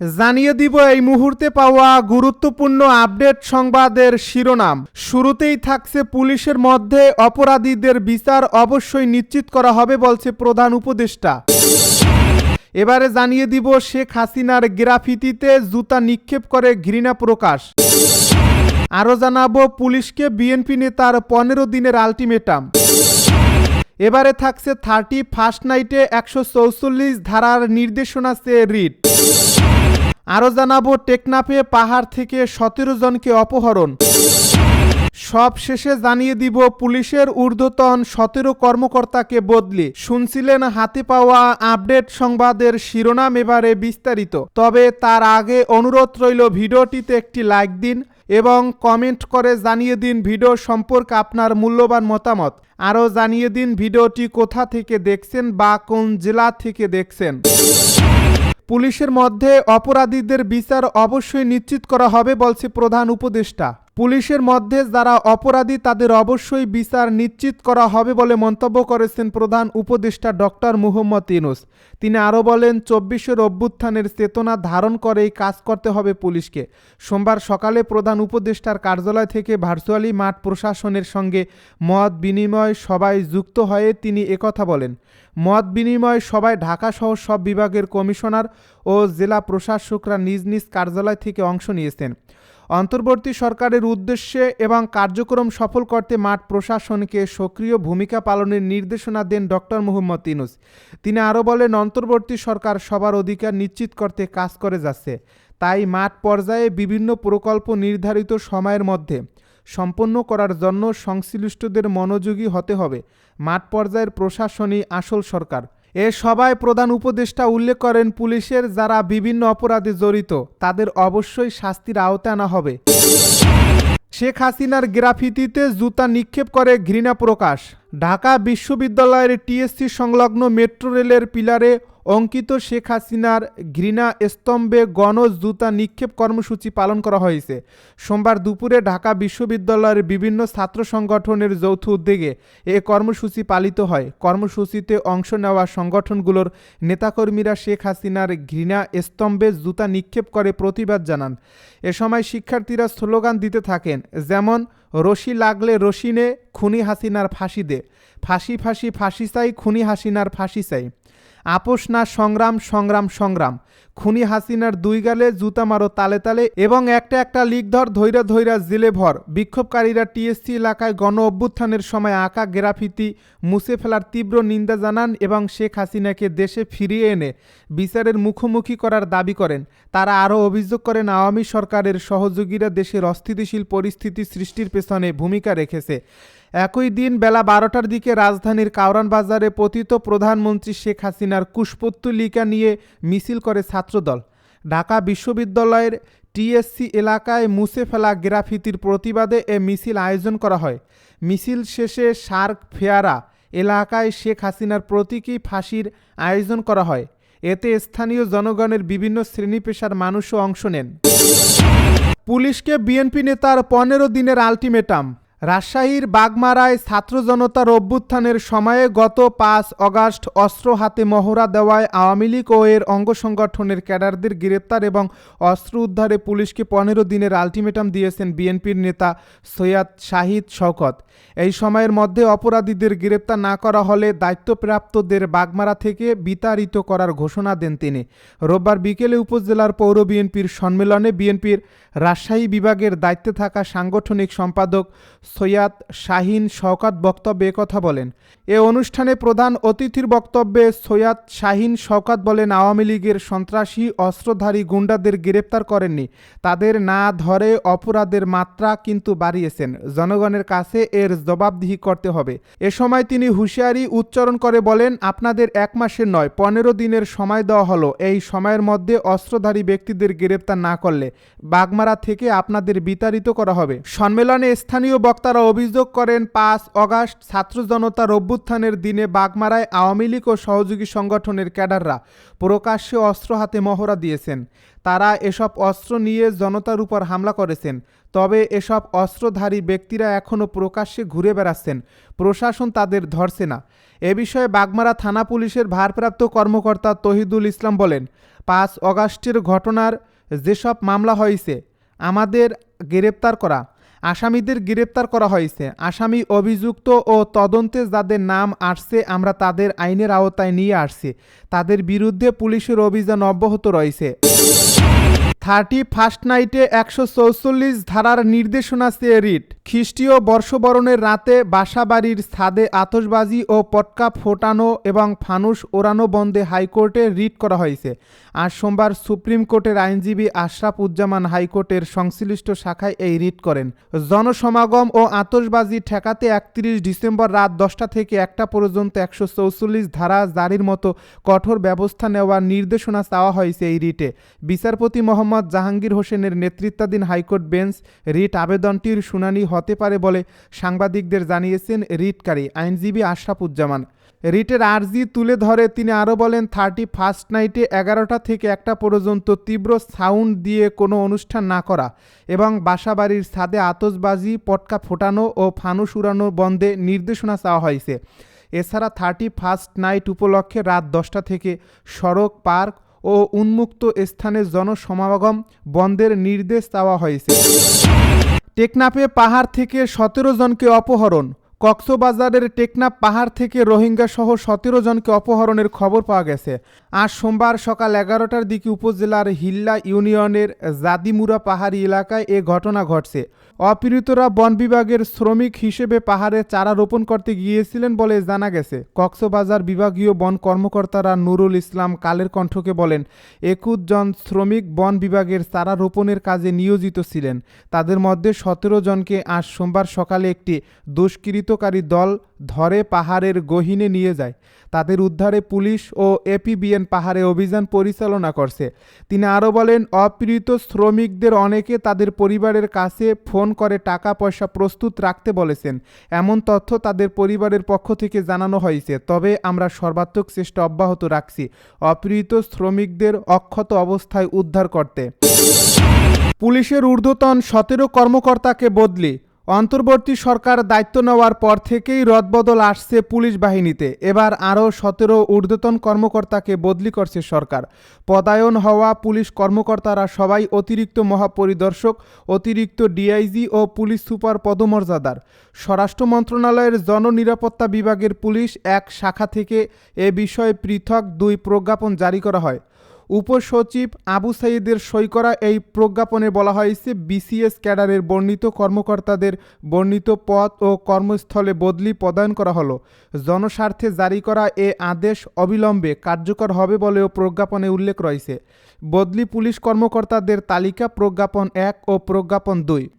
জানিয়ে দিব এই মুহূর্তে পাওয়া গুরুত্বপূর্ণ আপডেট সংবাদের শিরোনাম। শুরুতেই থাকছে পুলিশের মধ্যে অপরাধীদের বিচার অবশ্যই নিশ্চিত করা হবে বলছে প্রধান উপদেষ্টা। এবারে জানিয়ে দিব শেখ হাসিনার গ্রাফিতিতে জুতা নিক্ষেপ করে ঘৃণা প্রকাশ। আরও জানাব পুলিশকে বিএনপি নেতার পনেরো দিনের আলটিমেটাম। এবারে থাকছে থার্টি ফার্স্ট নাইটে একশো চৌচল্লিশ ধারার নির্দেশনা চেয়ে রিট। আরও জানাব, টেকনাফে পাহাড় থেকে সতেরো জনকে অপহরণ। সব শেষে জানিয়ে দিব, পুলিশের ঊর্ধ্বতন সতেরো কর্মকর্তাকে বদলি। শুনছিলেন হাতে পাওয়া আপডেট সংবাদের শিরোনাম এবারে বিস্তারিত। তবে তার আগে অনুরোধ রইল, ভিডিওটিতে একটি লাইক দিন এবং কমেন্ট করে জানিয়ে দিন ভিডিও সম্পর্কে আপনার মূল্যবান মতামত। আরও জানিয়ে দিন ভিডিওটি কোথা থেকে দেখছেন বা কোন জেলা থেকে দেখছেন। পুলিশের মধ্যে অপরাধীদের বিচার অবশ্যই নিশ্চিত করা হবে বলছে প্রধান উপদেষ্টা। পুলিশের মধ্যে যারা অপরাধী, তাদের অবশ্যই বিচার নিশ্চিত করা হবে বলে মন্তব্য করেছেন প্রধান উপদেষ্টা ডক্টর মুহম্মদ ইনুস তিনি আরও বলেন, চব্বিশের অভ্যুত্থানের চেতনা ধারণ করেই কাজ করতে হবে পুলিশকে। সোমবার সকালে প্রধান উপদেষ্টার কার্যালয় থেকে ভার্চুয়ালি মাঠ প্রশাসনের সঙ্গে মত বিনিময় সবাই যুক্ত হয়ে তিনি একথা বলেন। মত বিনিময় সবাই ঢাকাসহ সব বিভাগের কমিশনার ও জেলা প্রশাসকরা নিজ নিজ কার্যালয় থেকে অংশ নিয়েছেন। অন্তর্বর্তী সরকারের উদ্দেশ্যে এবং কার্যক্রম সফল করতে মাঠ প্রশাসনকে সক্রিয় ভূমিকা পালনের নির্দেশনা দেন ডক্টর মোহাম্মদ ইনুস। তিনি আরও বলেন, অন্তর্বর্তী সরকার সবার অধিকার নিশ্চিত করতে কাজ করে যাচ্ছে। তাই মাঠ পর্যায়ে বিভিন্ন প্রকল্প নির্ধারিত সময়ের মধ্যে সম্পন্ন করার জন্য সংশ্লিষ্টদের মনোযোগী হতে হবে। মাঠ পর্যায়ের প্রশাসনই আসল সরকার। এ সভায় প্রধান উপদেষ্টা উল্লেখ করেন, পুলিশের যারা বিভিন্ন অপরাধে জড়িত, তাদের অবশ্যই শাস্তির আওতায় আনা হবে। শেখ হাসিনার গ্রাফিতিতে জুতা নিক্ষেপ করে ঘৃণা প্রকাশ। ঢাকা বিশ্ববিদ্যালয়ের টিএসসি সংলগ্ন মেট্রো রেলের পিলারে অঙ্কিত শেখ হাসিনার ঘৃণা স্তম্ভে গণজ জুতা নিক্ষেপ কর্মসূচি পালন করা হয়েছে। সোমবার দুপুরে ঢাকা বিশ্ববিদ্যালয়ের বিভিন্ন ছাত্র সংগঠনের যৌথ উদ্যোগে এ কর্মসূচি পালিত হয়। কর্মসূচিতে অংশ নেওয়া সংগঠনগুলোর নেতাকর্মীরা শেখ হাসিনার ঘৃণা স্তম্ভে জুতা নিক্ষেপ করে প্রতিবাদ জানান। এ সময় শিক্ষার্থীরা স্লোগান দিতে থাকেন, যেমন, রশি লাগলে রশি নে, খুনি হাসিনার ফাঁসি দে। ফাঁসি ফাঁসি ফাঁসি চাই, খুনি হাসিনার ফাঁসি চাই। আপোষ না সংগ্রাম সংগ্রাম সংগ্রাম। খুনি হাসিনার দুই গালে জুতা মারো তালে তালে এবং একটা একটা লিক ধর ধৈরা ধৈরা জেলে ভর। বিক্ষোভকারীরা টিএসসি এলাকায় গণ অভ্যুত্থানের সময় আঁকা গ্রাফিতি মুছে ফেলার তীব্র নিন্দা জানান এবং শেখ হাসিনাকে দেশে ফিরিয়ে এনে বিচারের মুখোমুখি করার দাবি করেন। তারা আরও অভিযোগ করেন, আওয়ামী সরকারের সহযোগীরা দেশের অস্থিতিশীল পরিস্থিতি সৃষ্টির পেছনে ভূমিকা রেখেছে। একই দিন বেলা বারোটার দিকে রাজধানীর কাউরান বাজারে পতিত প্রধানমন্ত্রী শেখ হাসিনার কুশপুত্তলিকা নিয়ে মিছিল করে ছাত্রদল। ঢাকা বিশ্ববিদ্যালয়ের টিএসসি এলাকায় মুছে ফেলা গ্রাফিতির প্রতিবাদে এ মিছিল আয়োজন করা হয়। মিছিল শেষে সার্ক ফেয়ারা এলাকায় শেখ হাসিনার প্রতীকী ফাঁসির আয়োজন করা হয়। এতে স্থানীয় জনগণের বিভিন্ন শ্রেণি পেশার মানুষও অংশ নেন। পুলিশকে বিএনপি নেতার পনেরো দিনের আলটিমেটাম। রাজশাহীর বাগমারায় ছাত্র জনতার অভ্যুত্থানের সময়ে গত পাঁচ অগাস্ট অস্ত্র হাতে মহড়া দেওয়ায় আওয়ামী লীগ ও এর অঙ্গ সংগঠনের ক্যাডারদের গ্রেপ্তার এবং অস্ত্র উদ্ধারে পুলিশকে পনেরো দিনের আলটিমেটাম দিয়েছেন বিএনপির নেতা সৈয়দ শাহিদ শওকত। এই সময়ের মধ্যে অপরাধীদের গ্রেপ্তার না করা হলে দায়িত্বপ্রাপ্তদের বাগমারা থেকে বিতাড়িত করার ঘোষণা দেন তিনি। রোববার বিকেলে উপজেলার পৌর বিএনপির সম্মেলনে বিএনপির রাজশাহী বিভাগের দায়িত্বে থাকা সাংগঠনিক সম্পাদক সৈয়াদ শাহিন শওকাত বক্তব্যে কথা বলেন। এ অনুষ্ঠানে প্রধান অতিথির বক্তব্যে সৈয়াদ শাহিন শওকাত বলেন, আওয়ামী লীগের সন্ত্রাসী, অস্ত্রধারী গুন্ডাদের গ্রেপ্তার করেননি। তাদের না ধরে অপরাধের মাত্রা কিন্তু বাড়িয়েছেন। জনগণের কাছে এর জবাবদিহি করতে হবে। এ সময় তিনি হুঁশিয়ারি উচ্চারণ করে বলেন, আপনাদের এক মাসের নয়, পনেরো দিনের সময় দেওয়া হলো। এই সময়ের মধ্যে অস্ত্রধারী ব্যক্তিদের গ্রেপ্তার না করলে বাগমারা থেকে আপনাদের বিতাড়িত করা হবে। সম্মেলনে স্থানীয় বক্তারা অভিযোগ করেন, পাঁচ অগাস্ট ছাত্র জনতার অভ্যুত্থানের দিনে বাগমারায় আওয়ামী লীগ ও সহযোগী সংগঠনের ক্যাডাররা প্রকাশ্যে অস্ত্র হাতে মহড়া দিয়েছেন। তারা এসব অস্ত্র নিয়ে জনতার উপর হামলা করেছেন। তবে এসব অস্ত্রধারী ব্যক্তিরা এখনও প্রকাশ্যে ঘুরে বেড়াচ্ছেন। প্রশাসন তাদের ধরছে না। এ বিষয়ে বাগমারা থানা পুলিশের ভারপ্রাপ্ত কর্মকর্তা তহিদুল ইসলাম বলেন, পাঁচ অগাস্টের ঘটনার যেসব মামলা হয়েছে, আমাদের গ্রেপ্তার করা আসামিদের গ্রেপ্তার করা হয়েছে। আসামি অভিযুক্ত ও তদন্তে যাদের নাম আসছে, আমরা তাদের আইনের আওতায় নিয়ে আসছি। তাদের বিরুদ্ধে পুলিশের অভিযান অব্যাহত রয়েছে। থার্টি ফার্স্ট নাইটে একশো চৌচল্লিশ ধারার নির্দেশনা চেয়ে রিট। খ্রিস্টীয় বর্ষবরণের রাতে বাসাবাড়ির ছাদে আতসবাজি ও পটকা ফোটানো এবং ফানুস ওড়ানো বন্ধে হাইকোর্টে রিট করা হয়েছে। আজ সোমবার সুপ্রিম কোর্টের আইনজীবী আশরাফ উজ্জামান হাইকোর্টের সংশ্লিষ্ট শাখায় এই রিট করেন। জনসমাগম ও আতসবাজি ঠেকাতে একত্রিশ ডিসেম্বর রাত দশটা থেকে একটা পর্যন্ত একশো চৌচল্লিশ ধারা জারির মতো কঠোর ব্যবস্থা নেওয়ার নির্দেশনা চাওয়া হয়েছে এই রিটে। বিচারপতি মোহাম্মদ জাহাঙ্গীর হোসেনের নেতৃত্বাধীন হাইকোর্ট বেঞ্চ রিট আবেদনটির শুনানি হতে পারে বলে সাংবাদিকদের জানিয়েছেন রিটকারী আইনজীবী আশরাফুজ্জামান রিটের আর্জি তুলে ধরে তিনি আরও বলেন, থার্টি ফার্স্ট নাইটে এগারোটা থেকে একটা পর্যন্ত তীব্র সাউন্ড দিয়ে কোনো অনুষ্ঠান না করা এবং বাসাবাড়ির ছাদে আতশবাজি পটকা ফোটানো ও ফানুস উড়ানো বন্ধে নির্দেশনা চাওয়া হয়েছে। এছাড়া থার্টি ফার্স্ট নাইট উপলক্ষে রাত দশটা থেকে সড়ক, পার্ক ও উন্মুক্ত স্থানে জনসমাগম বন্ধের নির্দেশ দেওয়া হয়েছে। টেকনাফে পাহাড় থেকে সতেরো জনকে অপহরণ। কক্সবাজারের টেকনাফ পাহাড় থেকে রোহিঙ্গা সহ সতেরো জনকে অপহরণের খবর পাওয়া গেছে। আজ সোমবার সকাল এগারোটার দিকে উপজেলার হিল্লা ইউনিয়নের জাদিমুরা পাহাড়ি এলাকায় এ ঘটনা ঘটছে। অপীড়িতরা বন বিভাগের শ্রমিক হিসেবে পাহাড়ে চারা রোপণ করতে গিয়েছিলেন বলে জানা গেছে। কক্সবাজার বিভাগীয় বন কর্মকর্তারা নুরুল ইসলাম কালের কণ্ঠকে বলেন, একুশ জন শ্রমিক বন বিভাগের চারা রোপণের কাজে নিয়োজিত ছিলেন। তাদের মধ্যে সতেরো জনকে আজ সোমবার সকালে একটি দুষ্কৃতকারী দল ধরে পাহাড়ের গহীনে নিয়ে যায়। তাদের উদ্ধারে পুলিশ ও এপিবিএন পাহাড়ে অভিযান পরিচালনা করছে। তিনি আরও বলেন অপীড়িত শ্রমিকদের অনেকে তাদের পরিবারের কাছে ফোন করে টাকা পয়সা প্রস্তুত রাখতে বলেছেন। এমন তথ্য তাদের পরিবারের পক্ষ থেকে জানানো হয়েছে। তবে আমরা সর্বাত্মক চেষ্টা অব্যাহত রাখছি অপীড়িত শ্রমিকদের অক্ষত অবস্থায় উদ্ধার করতে। পুলিশের ঊর্ধ্বতন সতেরো কর্মকর্তাকে বদলি অন্তর্বর্তী সরকার দায়িত্ব নেওয়ার পর থেকেই রদবদল আসছে পুলিশ বাহিনীতে। এবার আরও সতেরো ঊর্ধ্বতন কর্মকর্তাকে বদলি করছে সরকার। পদায়ন হওয়া পুলিশ কর্মকর্তারা সবাই অতিরিক্ত মহাপরিদর্শক, অতিরিক্ত ডিআইজি ও পুলিশ সুপার পদমর্যাদার। স্বরাষ্ট্র মন্ত্রণালয়ের জননিরাপত্তা বিভাগের পুলিশ এক শাখা থেকে এ বিষয়ে পৃথক দুই প্রজ্ঞাপন জারি করা হয়। উপসচিব আবু সাইদের সই করা এই প্রজ্ঞাপনে বলা হয়েছে, বিসিএস ক্যাডারের বর্ণিত কর্মকর্তাদের বর্ণিত পদ ও কর্মস্থলে বদলি প্রদান করা হলো। জনস্বার্থে জারি করা এ আদেশ অবিলম্বে কার্যকর হবে বলেও প্রজ্ঞাপনে উল্লেখ রয়েছে। বদলি পুলিশ কর্মকর্তাদের তালিকা প্রজ্ঞাপন এক ও প্রজ্ঞাপন দুই।